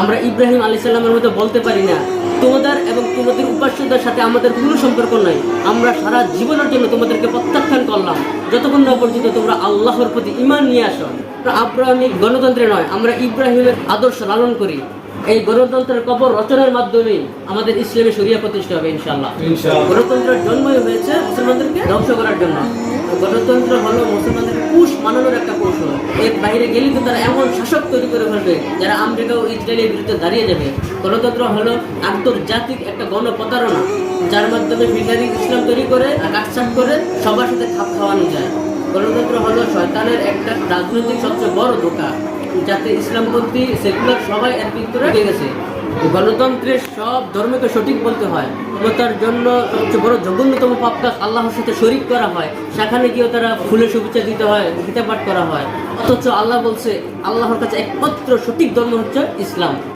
আমরা ইব্রাহিম আলী সাল্লামের মতো বলতে পারি না। তোমাদের এবং তোমাদের উপাস্যদের সাথে আমাদের কোনো সম্পর্ক নাই। আমরা সারা জীবনের জন্য তোমাদেরকে প্রত্যাখ্যান করলাম। যতক্ষণ না পর্যন্ত তোমরা আল্লাহর প্রতি ইমান নিয়ে আসো। আব্রাহামিক গণতন্ত্রে নয়। আমরা ইব্রাহিমের আদর্শ লালন করি। এই গণতন্ত্রের কবর রচনার মাধ্যমেই আমাদের ইসলামী শরিয়া প্রতিষ্ঠা হবে ইনশাআল্লাহ। গণতন্ত্রের জন্মই হয়েছে মুসলমানদেরকে ধ্বংস করার জন্য। গণতন্ত্র হলো মুসলমানদেরকে পুষ মানানোর একটা এর বাইরে গেলে তো তারা এমন শাসক তৈরি করে ফেলবে, যারা আমেরিকা ও ইসরায়েলের বিরুদ্ধে দাঁড়িয়ে যাবে। গণতন্ত্র হলো আন্তর্জাতিক একটা গণপ্রতারণা, যার মাধ্যমে ফিল্টারি ইসলাম তৈরি করে কাটছাট করে সবার সাথে খাপ খাওয়ানো যায়। গণতন্ত্র হলো শয়তানের একটা রাজনৈতিক সবচেয়ে বড় ধোকা, যাতে ইসলামপন্থী সেকুলার সবাই এর ভিতরে গেছে। গণতন্ত্রের সব ধর্মকে সঠিক বলতে হয় তার জন্য সবচেয়ে বড় জঘন্যতম পাপটা আল্লাহর সাথে শরিক করা হয়। সেখানে গিয়েও তারা ফুলে শুভেচ্ছা দিতে হয় গীতা পাঠ করা হয়। অথচ আল্লাহ বলছে, আল্লাহর কাছে একমাত্র সঠিক ধর্ম হচ্ছে ইসলাম।